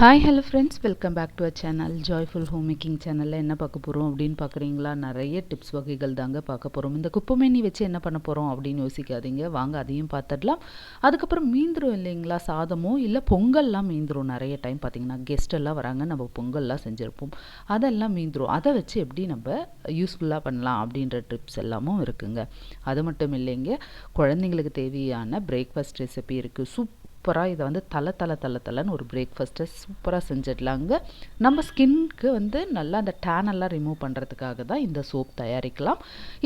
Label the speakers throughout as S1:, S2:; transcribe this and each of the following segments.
S1: Hi hello friends welcome back to a channel joyful home making சேனலில் என்ன பார்க்க போகிறோம் அப்படின்னு பார்க்குறீங்களா? நிறைய டிப்ஸ் வகைகள் தாங்க பார்க்க போகிறோம் இந்த குப்பைமேனி வச்சு என்ன பண்ண போகிறோம் அப்படின்னு யோசிக்காதீங்க. வாங்க அதையும் பார்த்துடலாம். அதுக்கப்புறம் மீந்துரும் இல்லைங்களா? சாதமோ இல்லை பொங்கல்லாம் மீந்துரும். நிறைய டைம் பார்த்தீங்கன்னா கெஸ்டெல்லாம் வராங்க. நம்ம பொங்கல்லாம் செஞ்சுருப்போம். அதெல்லாம் மீந்துரும். அதை வச்சு எப்படி நம்ம யூஸ்ஃபுல்லாக பண்ணலாம் அப்படின்ற டிப்ஸ் எல்லாமும் இருக்குங்க. அது மட்டும் இல்லைங்க. குழந்தைங்களுக்கு தேவையான பிரேக்ஃபாஸ்ட் ரெசிபி இருக்குது சூப் சூப்பராக இதை வந்து தலை தலை தலை தலைன்னு ஒரு பிரேக்ஃபாஸ்ட்டை சூப்பராக செஞ்சிடலாங்க. நம்ம ஸ்கின்க்கு வந்து நல்லா அந்த டேனெல்லாம் ரிமூவ் பண்ணுறதுக்காக தான் இந்த சோப் தயாரிக்கலாம்.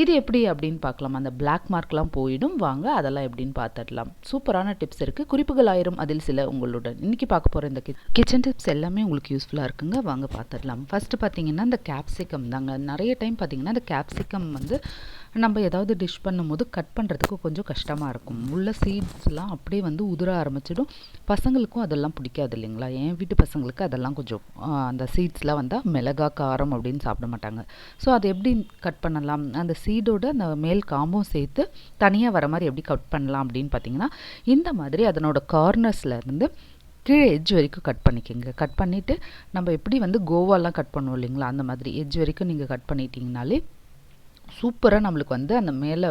S1: இது எப்படி அப்படின்னு பார்க்கலாம். அந்த பிளாக் மார்க்லாம் போயிடும். வாங்க அதெல்லாம் எப்படின்னு பார்த்துடலாம். சூப்பரான டிப்ஸ் இருக்குது குறிப்புகள் ஆயிரும். அதில் சில உங்களுடன் இன்றைக்கி பார்க்க போகிற இந்த கிச்சன் டிப்ஸ் எல்லாமே உங்களுக்கு யூஸ்ஃபுல்லாக இருக்குங்க. வாங்க பார்த்துடலாம். ஃபஸ்ட்டு பார்த்தீங்கன்னா இந்த கேப்சிகம் தாங்க. நிறைய டைம் பார்த்தீங்கன்னா இந்த கேப்சிகம் வந்து நம்ம ஏதாவது டிஷ் பண்ணும்போது கட் பண்ணுறதுக்கு கொஞ்சம் கஷ்டமாக இருக்கும். உள்ள சீட்ஸ்லாம் அப்படியே வந்து உதிர ஆரம்பிச்சிடும் பசங்களுக்கும் அதெல்லாம் பிடிக்காது இல்லைங்களா? என் வீட்டு பசங்களுக்கு அதெல்லாம் கொஞ்சம் அந்த சீட்ஸ்லாம் வந்தால் மிளகா காரம் அப்படின்னு சாப்பிட மாட்டாங்க. ஸோ அதை எப்படி கட் பண்ணலாம்? அந்த சீடோட அந்த மேல் காம்பும் சேர்த்து தனியாக வர மாதிரி எப்படி கட் பண்ணலாம் அப்படின்னு பார்த்தீங்கன்னா இந்த மாதிரி அதனோட கார்னர்ஸில் இருந்து கீழே எஜ் வரைக்கும் கட் பண்ணிக்கோங்க. கட் பண்ணிவிட்டு நம்ம எப்படி வந்து கோவாலாம் கட் பண்ணுவோம் இல்லைங்களா? அந்த மாதிரி எஜ் வரைக்கும் நீங்கள் கட் பண்ணிட்டீங்கனாலே சூப்பராக நம்மளுக்கு வந்து அந்த மேலே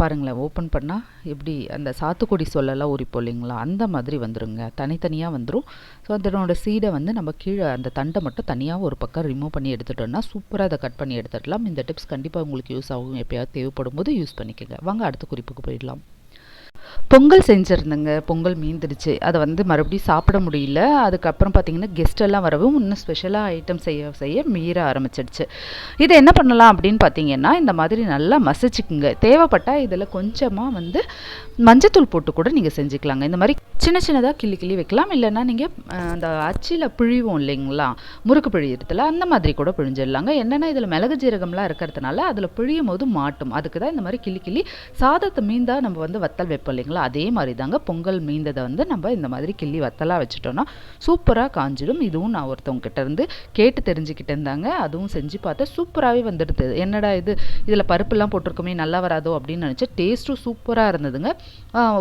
S1: பாருங்களேன் ஓப்பன் பண்ணால் எப்படி அந்த சாத்துக்குடி சொல்லலாம் உரிப்போம் இல்லைங்களா? அந்த மாதிரி வந்துருங்க. தனித்தனியாக வந்துடும் ஸோ அதனோட சீடை வந்து நம்ம கீழே அந்த தண்டை மட்டும் தனியாக ஒரு பக்கம் ரிமூவ் பண்ணி எடுத்துட்டோம்னா சூப்பராக அதை கட் பண்ணி எடுத்துடலாம். இந்த டிப்ஸ் கண்டிப்பாக உங்களுக்கு யூஸ் ஆகும். எப்போயாவது தேவைப்படும் போது யூஸ் பண்ணிக்கோங்க. வாங்க அடுத்த குறிப்புக்கு போயிடலாம். பொங்கல் செஞ்சுருந்தேங்க. பொங்கல் மீந்துடுச்சு. அதை வந்து மறுபடியும் சாப்பிட முடியல. அதுக்கப்புறம் பார்த்தீங்கன்னா கெஸ்ட் எல்லாம் வரவும் இன்னும் ஸ்பெஷலாக ஐட்டம் செய்ய செய்ய மீற ஆரம்பிச்சிடுச்சு. இதை என்ன பண்ணலாம் அப்படின்னு பார்த்தீங்கன்னா இந்த மாதிரி நல்லா மசிச்சுக்குங்க. தேவைப்பட்டால் இதில் கொஞ்சமாக வந்து மஞ்சத்தூள் போட்டு கூட நீங்கள் செஞ்சுக்கலாங்க. இந்த மாதிரி சின்ன சின்னதாக கிள்ளி கிள்ளி வைக்கலாம். இல்லைன்னா நீங்கள் அந்த அச்சியில் பிழிவோம் இல்லைங்களா? முறுக்கு பிழியறதுல அந்த மாதிரி கூட பிழிஞ்சிடலாங்க. என்னென்னா இதில் மிளகு ஜீரகம்லாம் இருக்கிறதுனால அதில் பிழியும் போது மாட்டும். அதுக்கு தான் இந்த மாதிரி கிள்ளி கிள்ளி சாதத்தை மீந்தால் நம்ம வந்து வத்தல் வைப்போம் இல்லைங்களா அதே மாதிரி தாங்க பொங்கல் மீந்ததை வந்து நம்ம இந்த மாதிரி கிள்ளி வத்தலாக வச்சுட்டோன்னா சூப்பராக காஞ்சிடும். இதுவும் நான் ஒருத்தவங்க கிட்டேருந்து கேட்டு தெரிஞ்சுக்கிட்டு இருந்தாங்க அதுவும் செஞ்சு பார்த்தா சூப்பராகவே வந்துடுது. என்னடா இது? இதில் பருப்புலாம் போட்டிருக்கோமே நல்லா வராதோ அப்படின்னு நினச்சா டேஸ்ட்டும் சூப்பராக இருந்ததுங்க.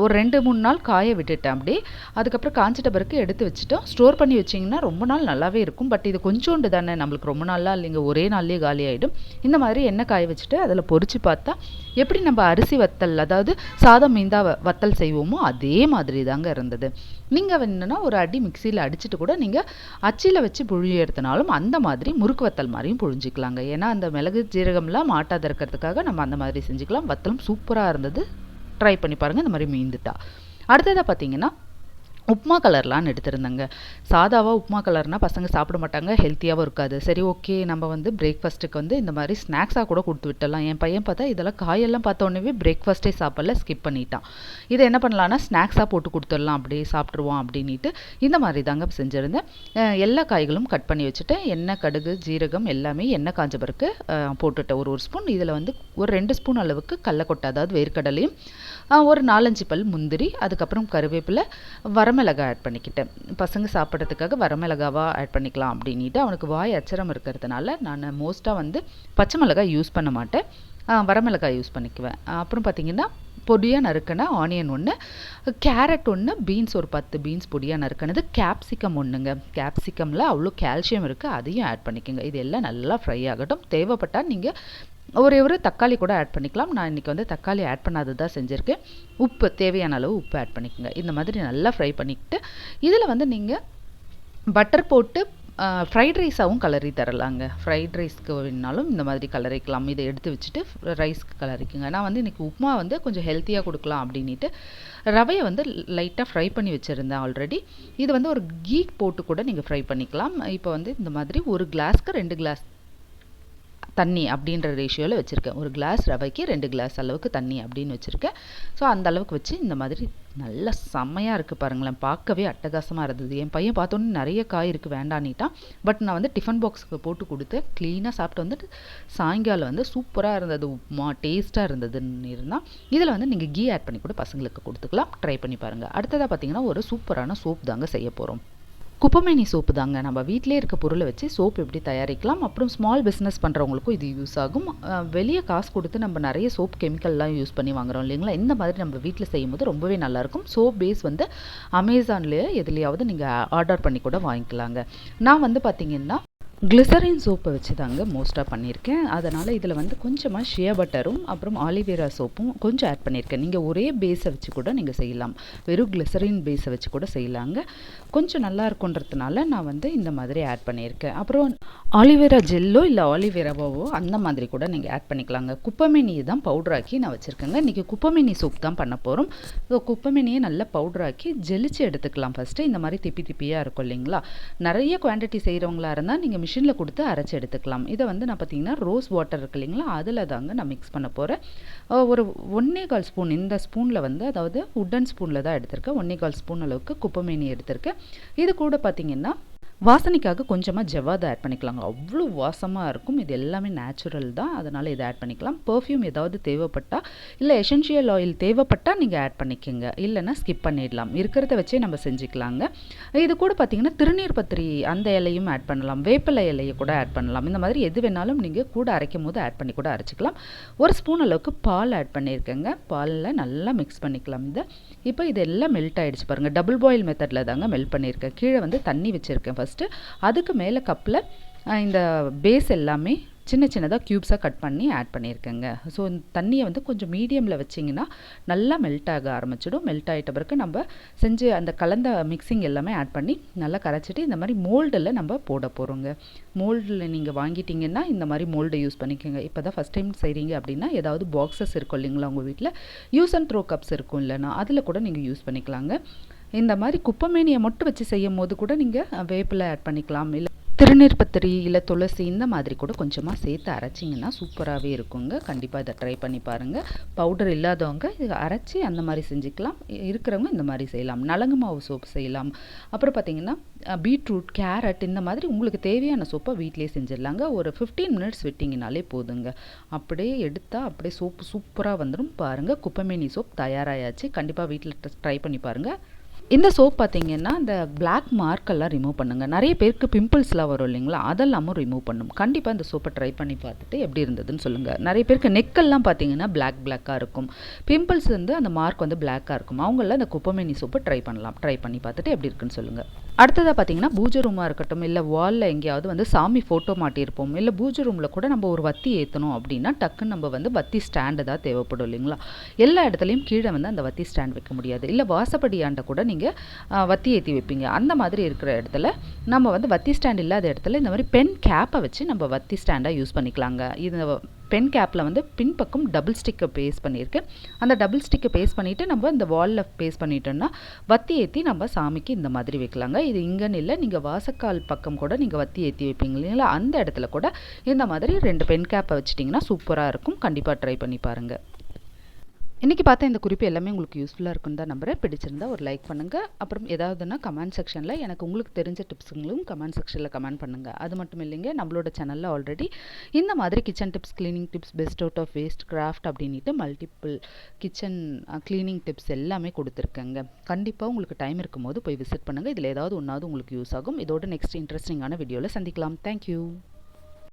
S1: ஒரு ரெண்டு மூணு நாள் காய விட்டுட்டேன் அப்படியே. அதுக்கப்புறம் காஞ்சிட்ட பிறகு எடுத்து வச்சுட்டோம். ஸ்டோர் பண்ணி வச்சிங்கன்னா ரொம்ப நாள் நல்லாவே இருக்கும். பட் இது கொஞ்சோண்டு தானே. நம்மளுக்கு ரொம்ப நாளாக இல்லைங்க. ஒரே நாள்லேயே காலி ஆகிடும் இந்த மாதிரி எண்ணெய் காய வச்சுட்டு அதில் பொறிச்சு பார்த்தா எப்படி நம்ம அரிசி வத்தல் அதாவது சாதம் மீந்தா வத்தல் செய்வோமோ அதே மாதிரி தாங்க இருந்தது. நீங்கள் வேணுன்னா ஒரு அடி மிக்சியில் அடிச்சுட்டு கூட நீங்கள் அச்சியில் வச்சு புழியறதுனாலும் அந்த மாதிரி முறுக்கு வத்தல் மாதிரியும் புழிஞ்சிக்கலாங்க. ஏன்னா அந்த மிளகு ஜீரகம்லாம் மாட்டாத இருக்கிறதுக்காக நம்ம அந்த மாதிரி செஞ்சுக்கலாம். வத்தலும் சூப்பராக இருந்தது. ட்ரை பண்ணி பாருங்கள் இந்த மாதிரி மீந்துட்டா. அடுத்ததாக பார்த்தீங்கன்னா உப்மா கலர்லான்னு எடுத்திருந்தேங்க. சாதாவாக உப்மா கலர்னால் பசங்க சாப்பிட மாட்டாங்க ஹெல்த்தியாகவும் இருக்காது. சரி ஓகே நம்ம வந்து பிரேக்ஃபாஸ்ட்டுக்கு வந்து இந்த மாதிரி ஸ்நாக்ஸாக கூட கொடுத்து விட்டலாம் என் பையன் பார்த்தா இதெல்லாம் காயெல்லாம் பார்த்தோன்னே பிரேக்ஃபாஸ்ட்டே சாப்பிடல ஸ்கிப் பண்ணிட்டான். இதை என்ன பண்ணலான்னா ஸ்நாக்ஸாக போட்டு கொடுத்துடலாம் அப்படியே சாப்பிட்ருவோம் அப்படின்ட்டு இந்த மாதிரி தாங்க செஞ்சுருந்தேன். எல்லா காய்களும் கட் பண்ணி வச்சுட்டேன். எண்ணெய் கடுகு ஜீரகம் எல்லாமே எண்ணெய் காஞ்ச பிறகு போட்டுட்டேன் ஒரு ஒரு ஸ்பூன் இதில் வந்து ஒரு ரெண்டு ஸ்பூன் அளவுக்கு கடலக்கொட்டை அதாவது வேர்க்கடலையும் ஒரு நாலஞ்சு பல் முந்திரி அதுக்கப்புறம் கருவேப்பிலை வரமிளகாய் ஆட் பண்ணிக்கிட்டேன். பசங்க சாப்பிட்றதுக்காக வரமிளகாவாக ஆட் பண்ணிக்கலாம் அப்படின்ட்டு அவனுக்கு வாய் அச்சரம் இருக்கிறதுனால நான் மோஸ்ட்டாக வந்து பச்சை மிளகாய் யூஸ் பண்ண மாட்டேன். வரமிளகாய் யூஸ் பண்ணிக்குவேன். அப்புறம் பார்த்திங்கன்னா பொடியாக நறுக்கின ஆனியன் ஒன்று கேரட் ஒன்று பீன்ஸ் ஒரு பத்து பீன்ஸ் பொடியாக நறுக்கினது கேப்சிகம் ஒன்றுங்க கேப்சிகமில் அவ்வளோ கால்சியம் இருக்குது அதையும் ஆட் பண்ணிக்கோங்க. இது எல்லாம் நல்லா ஃப்ரை ஆகட்டும். தேவைப்பட்டால் நீங்கள் ஒரே ஒரு தக்காளி கூட ஆட் பண்ணிக்கலாம். நான் இன்றைக்கி வந்து தக்காளி ஆட் பண்ணாது தான் செஞ்சுருக்கேன். உப்பு தேவையான அளவு உப்பு ஆட் பண்ணிக்கோங்க. இந்த மாதிரி நல்லா ஃப்ரை பண்ணிக்கிட்டு இதில் வந்து நீங்கள் பட்டர் போட்டு ஃப்ரைட் ரைஸாகவும் கலரி தரலாங்க. ஃப்ரைட் ரைஸ்க்கு வேணுனாலும் இந்த மாதிரி கலரிக்கலாம். இதை எடுத்து வச்சுட்டு ரைஸ்க்கு கலரிக்குங்க. நான் வந்து இன்றைக்கி உப்புமா வந்து கொஞ்சம் ஹெல்த்தியாக கொடுக்கலாம் அப்படின்ட்டு ரவையை வந்து லைட்டாக ஃப்ரை பண்ணி வச்சுருந்தேன் ஆல்ரெடி இது வந்து ஒரு கீக் போட்டு கூட நீங்கள் ஃப்ரை பண்ணிக்கலாம். இப்போ வந்து இந்த மாதிரி ஒரு கிளாஸ்க்கு ரெண்டு கிளாஸ் தண்ணி அப்படின்ற ரேஷியோவில் வச்சுருக்கேன். ஒரு கிளாஸ் ரவைக்கு ரெண்டு கிளாஸ் அளவுக்கு தண்ணி அப்படின்னு வச்சுருக்கேன். ஸோ அந்த அளவுக்கு வச்சு இந்த மாதிரி நல்ல செம்மையாக இருக்குது பாருங்களேன். பார்க்கவே அட்டகாசமாக இருந்தது. என் பையன் பார்த்தோன்னே நிறைய காய் இருக்குது வேண்டான்னிட்டான். பட் நான் வந்து டிஃபன் பாக்ஸுக்கு போட்டு கொடுத்து க்ளீனாக சாப்பிட்டு வந்துட்டு சாயங்காலம் வந்து சூப்பராக இருந்தது. உப்புமா டேஸ்ட்டாக இருந்ததுன்னு இருந்தால் இதில் வந்து நீங்கள் கீ ஆட் பண்ணி கூட பசங்களுக்கு கொடுத்துக்கலாம். ட்ரை பண்ணி பாருங்கள் அடுத்ததாக பார்த்தீங்கன்னா ஒரு சூப்பரான சோப் தாங்க செய்ய போகிறோம் குப்பமேனி சோப்பு தாங்க. நம்ம வீட்டிலே இருக்க பொருளை வச்சு சோப் எப்படி தயாரிக்கலாம் அப்புறம் ஸ்மால் பிஸ்னஸ் பண்ணுறவங்களுக்கும் இது யூஸ் ஆகும். வெளியே காசு கொடுத்து நம்ம நிறைய சோப் கெமிக்கல்லாம் யூஸ் பண்ணி வாங்குறோம் இல்லைங்களா? இந்த மாதிரி நம்ம வீட்டில் செய்யும்போது ரொம்பவே நல்லாயிருக்கும் சோப் பேஸ் வந்து அமேசான்லேயே எதுலேயாவது நீங்கள் ஆர்டர் பண்ணி கூட வாங்கிக்கலாங்க. நான் வந்து பார்த்தீங்கன்னா கிளிசரின் சோப்பை வச்சு தாங்க மோஸ்ட்டாக பண்ணியிருக்கேன். அதனால் இதில் வந்து கொஞ்சமாக ஷியா பட்டரும் அப்புறம் ஆலிவேரா சோப்பும் கொஞ்சம் ஆட் பண்ணியிருக்கேன். நீங்கள் ஒரே பேஸை வச்சு கூட நீங்கள் செய்யலாம். வெறும் கிளிசரின் பேஸை வச்சு கூட செய்யலாங்க. கொஞ்சம் நல்லா இருக்குன்றதுனால நான் வந்து இந்த மாதிரி ஆட் பண்ணியிருக்கேன். அப்புறம் ஆலிவேரா ஜெல்லோ இல்லை ஆலிவேராவோ அந்த மாதிரி கூட நீங்கள் ஆட் பண்ணிக்கலாங்க. குப்பமேனியை தான் பவுடராக்கி நான் வச்சுருக்கேங்க. இன்றைக்கி குப்பமேனி சோப் தான் பண்ண போகிறோம் ஸோ குப்பமேனியை நல்லா பவுடராக்கி ஜெலிச்சு எடுத்துக்கலாம் ஃபஸ்ட்டு இந்த மாதிரி திப்பி திப்பியாக இருக்கும் இல்லைங்களா? நிறைய குவான்டிட்டி செய்கிறவங்களா இருந்தால் நீங்கள் மிஷினில் கொடுத்து அரைச்சி எடுத்துக்கலாம். இதை வந்து நான் பார்த்தீங்கன்னா ரோஸ் வாட்டர் இருக்கு இல்லைங்களா? அதில் தாங்க நான் மிக்ஸ் பண்ண போகிறேன் ஒரு ஒன்றே கால் ஸ்பூன் இந்த ஸ்பூனில் வந்து அதாவது உட்டன் ஸ்பூனில் தான் எடுத்திருக்கேன். ஒன்றே கால் ஸ்பூன் அளவுக்கு குப்பமேனி எடுத்திருக்கேன். இது கூட பார்த்திங்கன்னா வாசனைக்காக கொஞ்சமாக ஜவ்வாதை ஆட் பண்ணிக்கலாங்க. அவ்வளோ வாசமாக இருக்கும். இது எல்லாமே நேச்சுரல் தான். அதனால் இதை ஆட் பண்ணிக்கலாம். பர்ஃப்யூம் ஏதாவது தேவைப்பட்டால் இல்லை எசென்ஷியல் ஆயில் தேவைப்பட்டால் நீங்கள் ஆட் பண்ணிக்கோங்க. இல்லைன்னா ஸ்கிப் பண்ணிடலாம். இருக்கிறத வச்சே நம்ம செஞ்சுக்கலாங்க. இது கூட பார்த்திங்கன்னா திருநீர் பத்திரி அந்த இலையும் ஆட் பண்ணலாம். வேப்பிலை இலையை கூட ஆட் பண்ணலாம். இந்த மாதிரி எது வேணாலும் நீங்கள் கூட அரைக்கும் போது ஆட் பண்ணி கூட அரைச்சிக்கலாம். ஒரு ஸ்பூன் அளவுக்கு பால் ஆட் பண்ணியிருக்கேங்க. பாலில் நல்லா மிக்ஸ் பண்ணிக்கலாம். இதை இப்போ இது எல்லாம் மெல்ட் ஆகிடுச்சு பாருங்கள் டபுள் பாயில் மெத்தடில் தாங்க மெல்ட் பண்ணியிருக்கேன். கீழே வந்து தண்ணி வச்சுருக்கேன் ஃபஸ்ட்டு அதுக்கு மேலே கப்பில் இந்த பேஸ் எல்லாமே சின்ன சின்னதாக க்யூப்ஸாக கட் பண்ணி ஆட் பண்ணியிருக்கேங்க. ஸோ இந்த தண்ணியை வந்து கொஞ்சம் மீடியமில் வச்சிங்கன்னா நல்லா மெல்ட் ஆக ஆரம்பிச்சிடும். மெல்ட் ஆகிட்ட பிறகு நம்ம செஞ்சு அந்த கலந்த மிக்சிங் எல்லாமே ஆட் பண்ணி நல்லா கரைச்சிட்டு இந்த மாதிரி மோல்டில் நம்ம போட போகிறோங்க மோல்டில் நீங்கள் வாங்கிட்டீங்கன்னா இந்த மாதிரி மோல்டை யூஸ் பண்ணிக்கோங்க. இப்போ தான் ஃபஸ்ட் டைம் செய்கிறீங்க அப்படின்னா ஏதாவது பாக்ஸஸ் இருக்கும் இல்லைங்களா உங்கள் வீட்டில் யூஸ் அண்ட் த்ரோ கப்ஸ் இருக்கும் இல்லைன்னா அதில் கூட நீங்கள் யூஸ் பண்ணிக்கலாங்க. இந்த மாதிரி குப்பமேனியை மட்டும் வச்சு செய்யும் போது கூட நீங்கள் வேப்பிலை ஆட் பண்ணிக்கலாம். இல்லை திருநீர்பத்திரி இல்லை துளசி இந்த மாதிரி கூட கொஞ்சமாக சேர்த்து அரைச்சிங்கன்னா சூப்பராகவே இருக்குங்க. கண்டிப்பாக இதை ட்ரை பண்ணி பாருங்கள் பவுடர் இல்லாதவங்க இதை அரைச்சி அந்த மாதிரி செஞ்சுக்கலாம். இருக்கிறவங்க இந்த மாதிரி செய்யலாம். நலங்கு மாவு சோப்பு செய்யலாம். அப்புறம் பார்த்திங்கன்னா பீட்ரூட் கேரட் இந்த மாதிரி உங்களுக்கு தேவையான சோப்பை வீட்டிலே செஞ்சிடலாங்க. ஒரு ஃபிஃப்டீன் மினிட்ஸ் விட்டிங்கனாலே போதுங்க. அப்படியே எடுத்தால் அப்படியே சோப்பு சூப்பராக வந்துடும் பாருங்கள் குப்பமேனி சோப் தயாராகியாச்சு கண்டிப்பாக வீட்டில் ட்ரை பண்ணி பாருங்கள் இந்த சோப் பார்த்தீங்கன்னா இந்த பிளாக் மார்க்கெல்லாம் ரிமூவ் பண்ணுங்கள் நிறைய பேருக்கு பிம்பிள்ஸ்லாம் வரும் இல்லைங்களா? அதெல்லாமும் ரிமூவ் பண்ணும். கண்டிப்பாக இந்த சோப்பை ட்ரை பண்ணி பார்த்துட்டு எப்படி இருந்ததுன்னு சொல்லுங்கள் நிறைய பேருக்கு நெக்கெல்லாம் பார்த்தீங்கன்னா பிளாக் பிளாக்காக இருக்கும். பிம்பிள்ஸ் வந்து அந்த மார்க் வந்து பிளாக்காக இருக்கும். அவங்கள இந்த குப்பமேனி சோப்பை ட்ரை பண்ணலாம். ட்ரை பண்ணி பார்த்துட்டு எப்படி இருக்குன்னு சொல்லுங்கள் அடுத்ததாக பார்த்தீங்கன்னா பூஜை ரூமாக இருக்கட்டும் இல்லை வாலில் எங்கேயாவது வந்து சாமி ஃபோட்டோ மாட்டியிருப்போம் இல்லை பூஜை ரூமில் கூட நம்ம ஒரு வத்தி ஏற்றணும் அப்படின்னா டக்குன்னு நம்ம வந்து வத்தி ஸ்டாண்டு தான் தேவைப்படும் இல்லைங்களா? எல்லா இடத்துலையும் கீழே வந்து அந்த வத்தி ஸ்டாண்ட் வைக்க முடியாது. இல்லை வாசப்படியாண்ட கூட நீங்கள் வத்தி ஏற்றி வைப்பீங்க. அந்த மாதிரி இருக்கிற இடத்துல நம்ம வந்து வத்தி ஸ்டாண்ட் இல்லாத இடத்துல இந்த மாதிரி பென் கேப்பை வச்சு நம்ம வத்தி ஸ்டாண்டாக யூஸ் பண்ணிக்கலாங்க. இது பென் கேப்பில் வந்து பின்பக்கம் டபுள் ஸ்டிக்கை பேஸ்ட் பண்ணியிருக்கேன். அந்த டபுள் ஸ்டிக்கை பேஸ்ட் பண்ணிவிட்டு நம்ம இந்த வாலில் பேஸ்ட் பண்ணிட்டோம்னா வத்தி ஏற்றி நம்ம சாமிக்கு இந்த மாதிரி வைக்கலாங்க. இது இங்கேன்னு இல்லை நீங்கள் வாசக்கால் பக்கம் கூட நீங்கள் வத்தி ஏற்றி வைப்பீங்க இல்லைங்களா? அந்த இடத்துல கூட இந்த மாதிரி ரெண்டு பென் கேப்பை வச்சிட்டிங்கன்னா சூப்பராக இருக்கும். கண்டிப்பாக ட்ரை பண்ணி பாருங்கள் இன்றைக்கி பார்த்த இந்த குறிப்பு எல்லாமே உங்களுக்கு யூஸ்ஃபுல்லாக இருக்குன்னு தான் நம்புகிறேன் பிடிச்சிருந்தா ஒரு லைக் பண்ணுங்கள் அப்புறம் ஏதாவதுன்னா கமெண்ட் செக்ஷனில் எனக்கு உங்களுக்கு தெரிஞ்ச டிப்ஸுங்களும் கமெண்ட் செக்ஷனில் கமெண்ட் பண்ணுங்கள் அது மட்டும் இல்லைங்க நம்மளோட சேனலில் ஆல்ரெடி இந்த மாதிரி kitchen tips cleaning tips best out of waste craft அப்படின்ட்டு மல்டிபிள் கிச்சன் க்ளீனிங் டிப்ஸ் எல்லாமே கொடுத்துருக்கேங்க. கண்டிப்பாக உங்களுக்கு டைம் இருக்கும்போது போய் விசிட் பண்ணுங்கள் இதில் ஏதாவது ஒன்றாவது உங்களுக்கு யூஸ் ஆகும். இதோட நெக்ஸ்ட் இன்ட்ரெஸ்டிங்கான வீடியோவில் சந்திக்கலாம். தேங்க்யூ